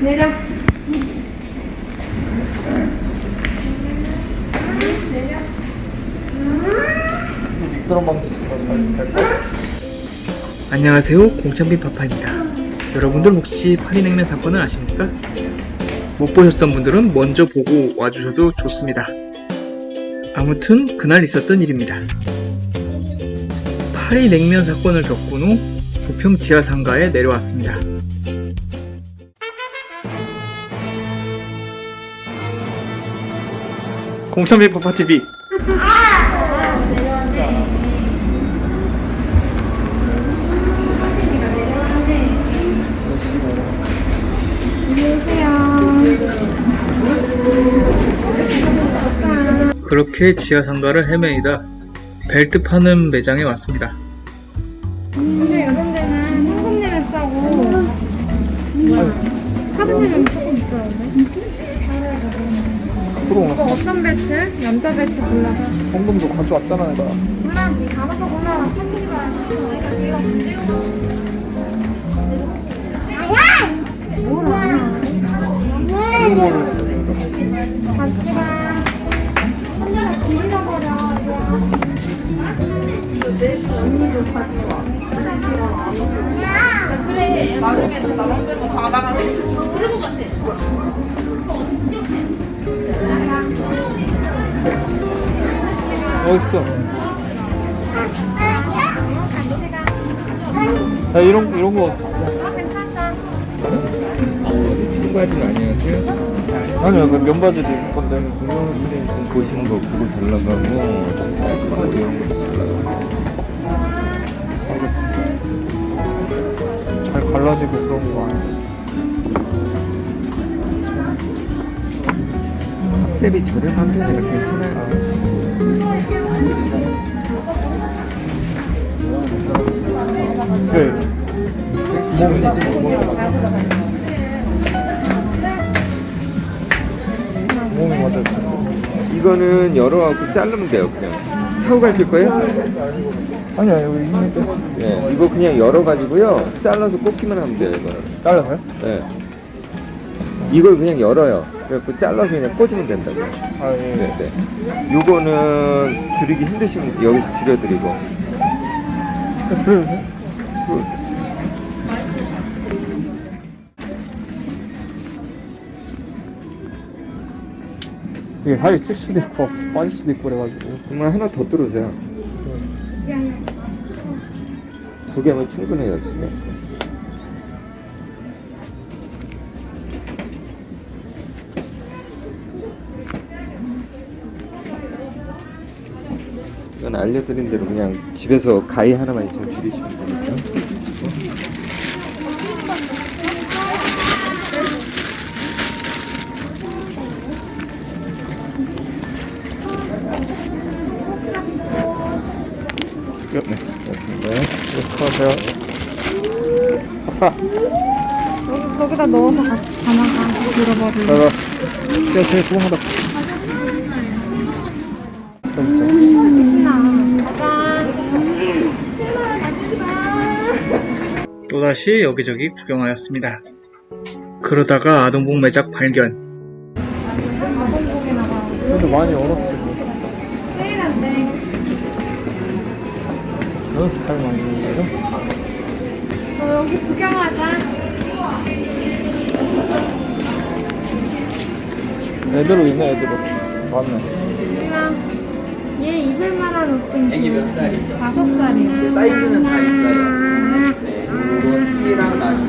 내려. 안녕하세요 공창빈 파파입니다 여러분들 혹시 파리냉면 사건을 아십니까? 못 보셨던 분들은 먼저 보고 와주셔도 좋습니다 아무튼 그날 있었던 일입니다 파리 냉면 사건을 겪은 후 부평 지하상가에 내려왔습니다 공천비 파파TV. 그렇게 지하상가를 헤매이다 벨트 파는 매장에 왔습니다. 근데 이런 데는 현금 내면 싸고. 카드 내면 조금 비싸던데? 그럼 뭐 어떤 벨트? 남자 벨트 골라. 현금도 가져왔잖아 내가. 골라, 알아서 골라. 선물이 많아. 내가 내가 문제요. 뭘 아냐? 현금을 같이 가. 선물을 빌려버려. 어 딨어? 야 이런 이런 거 아. 청바지는 아니었어요? 아니야 그 면바지도 입을 건데 좀 보시는 거 보고 잘 나가고 이런 잘 나가고 잘 갈라지고 그런 거 아니야? 랩이 저렴한 편이라 괜찮아 뭐. 몸이 맞아. 이거는 열어갖고 자르면 돼요 그냥 사고 가실 거예요? 아니야 여기 있는데. 네 이거 그냥 열어가지고요 잘라서 꽂기만 하면 돼요 이거는 잘라서요? 네 이걸 그냥 열어요 그래갖고 잘라서 그냥 꽂으면 된다고요 아 예. 네, 네. 요거는 줄이기 힘드시면 여기서 줄여드리고 줄여주세요. 이게 살이 찔 수도 있고 빠질 수도 있고 그래가지고. 정말 하나 더 뚫으세요. 두 개면 충분해요 지금 이건 알려드린 대로 그냥 집에서 가위 하나만 있으면 줄이시면 되니까 네. 네. 수고하세요. 아싸. 여기, 거기다 넣어서 가, 담아가. 내가 야, 제일 좋아하다. 진짜. 또다시 여기저기 구경하였습니다 그러다가 아동복 매장 발견 근데 많이 얼었지. 스타일 많이 해요? 어, 여기 구경하자. 애들로 있네, 애들로. 맞네. 신나. 얘 이슬만한 옷도 애기 몇 살이죠? 다섯 살이야. 사이즈는 다 있어요. 네, 이건 T랑 나시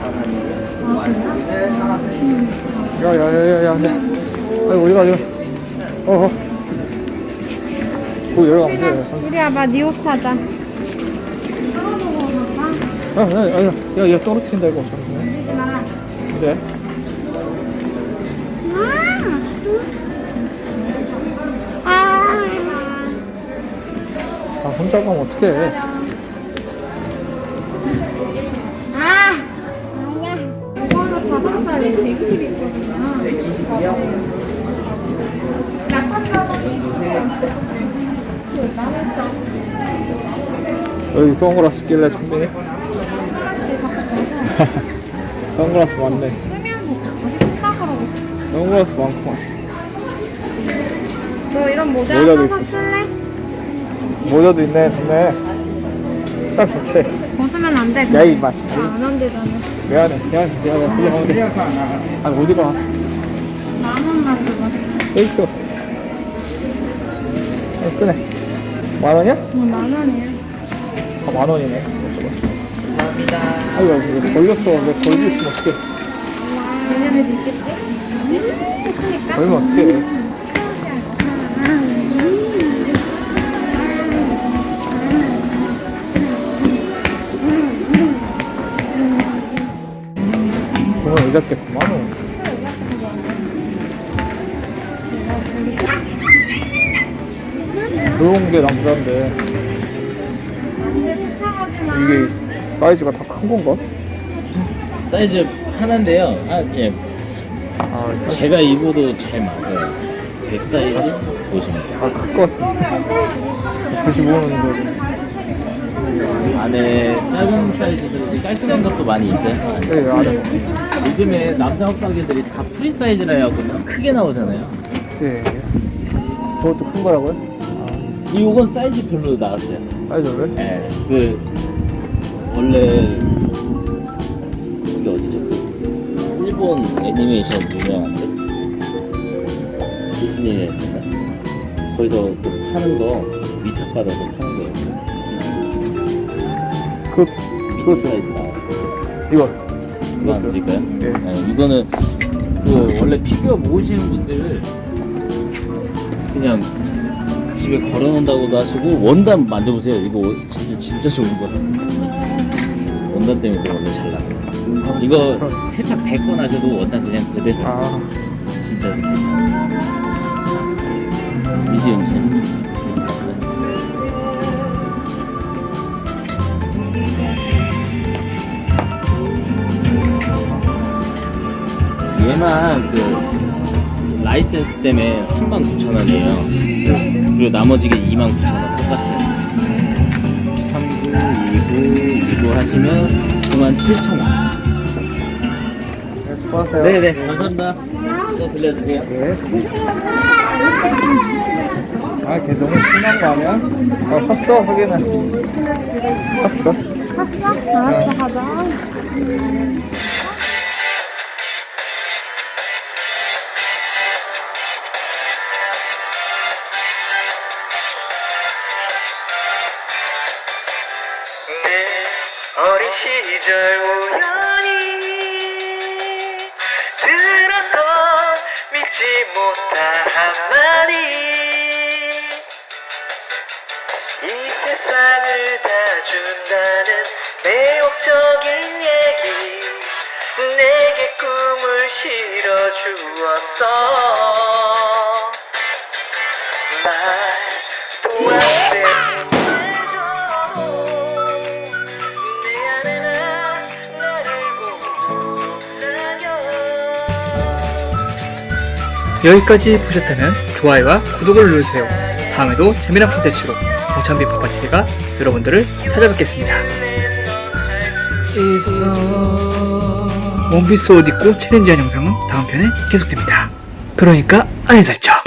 사람이고, 완전히는 사람. 야, 야, 야, 야, 야. 아이고, 어디가, 어디가. 어, 어. 거기 열어가면 돼. 우리 아빠 네옷 사자. 아, 야, 야, 야, 야, 얘 떨어뜨린다, 이거. 움직이지 마. 근데? 아. 아, 혼자 가면 어떡해. 아. 아니야. 이거는 다섯 살에 120이거든요. 120이요? 여기 선글라스 끼래, 청빈이? 선글라스 많네. 생각으로. 선글라스 많구만. 너 이런 모자 모자도 사서 있어. 쓸래? 모자도 있네, 좋네. 딱 좋지. 벗으면 안 돼. 야, 이 맛. 안 한대잖아. 미안해, 미안해, 미안해. 그냥 어디 아니, 어디 가? 만 원만 주고. 여기 있어. 어, 끄네. 만 원이야? 어, 만 원이야. 아, 만 원이네. 감사합니다. 아이고, 이거 걸렸어. 왜 걸고 있으면 어떡해. 내년에도 있겠지? 음. 걸면 어떡해. 오늘 의자께 9만 원. 그런 게 남자인데. 이게 사이즈가 다 큰 건가? 사이즈 하나인데요. 아, 예. 아, 사이즈 제가 입어도 잘 맞아요. 100 사이즈 보시면 돼요. 아, 클것 같은데. 95원인데. 안에 작은 사이즈들 깔끔한 것도 많이 있어요. 네, 안에. 요즘에 남자 옷가게들이 다 프리 사이즈라 해갖고 크게 나오잖아요. 네. 저것도 큰 거라고요? 이 요건 사이즈 별로 나왔어요. 사이즈를? 예. 그 원래 그게 어디죠? 그 일본 애니메이션 유명한데 디즈니랜드인가? 거기서 그 파는 거 위탁 받아서 파는 거예요. 그, 미팅 그것도. 사이즈 나와요. 이거. 이거 안 드릴까요? 예. 네, 이거는 그 원래 피규어 모으시는 분들 그냥 집에 걸어놓는다고도 하시고 원단 만져보세요. 이거 진짜 진짜 좋은 거. 원단 때문에 원래 잘 나요. 이거 세탁 100번 하셔도 원단 그냥 그대로 아, 진짜 괜찮아요. 미디엄 사이즈. 얘만 그 라이센스 때문에 39,000원이에요. 그리고 나머지가 29,000원 똑같아요. 39, 29, 29 하시면 97,000원. 네, 수고하세요. 네네, 감사합니다. 또 들려주세요. 네. 아, 걔 너무 심한 거 아니야? 아, 샀어, 하기는. 샀어. 샀어? 알았어, 가자. 어린 시절 우연히 들었던 믿지 못할 한마디. 이 세상을 다 준다는 매혹적인 얘기 내게 꿈을 실어주었어. 말도 안돼 여 여기까지 보셨다면 좋아요와 구독을 눌러주세요. 다음에도 재미난 콘텐츠로 공찬비 파파TV가 여러분들을 찾아뵙겠습니다. 원피스 옷 입고 챌린지한 영상은 다음 편에 계속됩니다. 그러니까 알림 설정!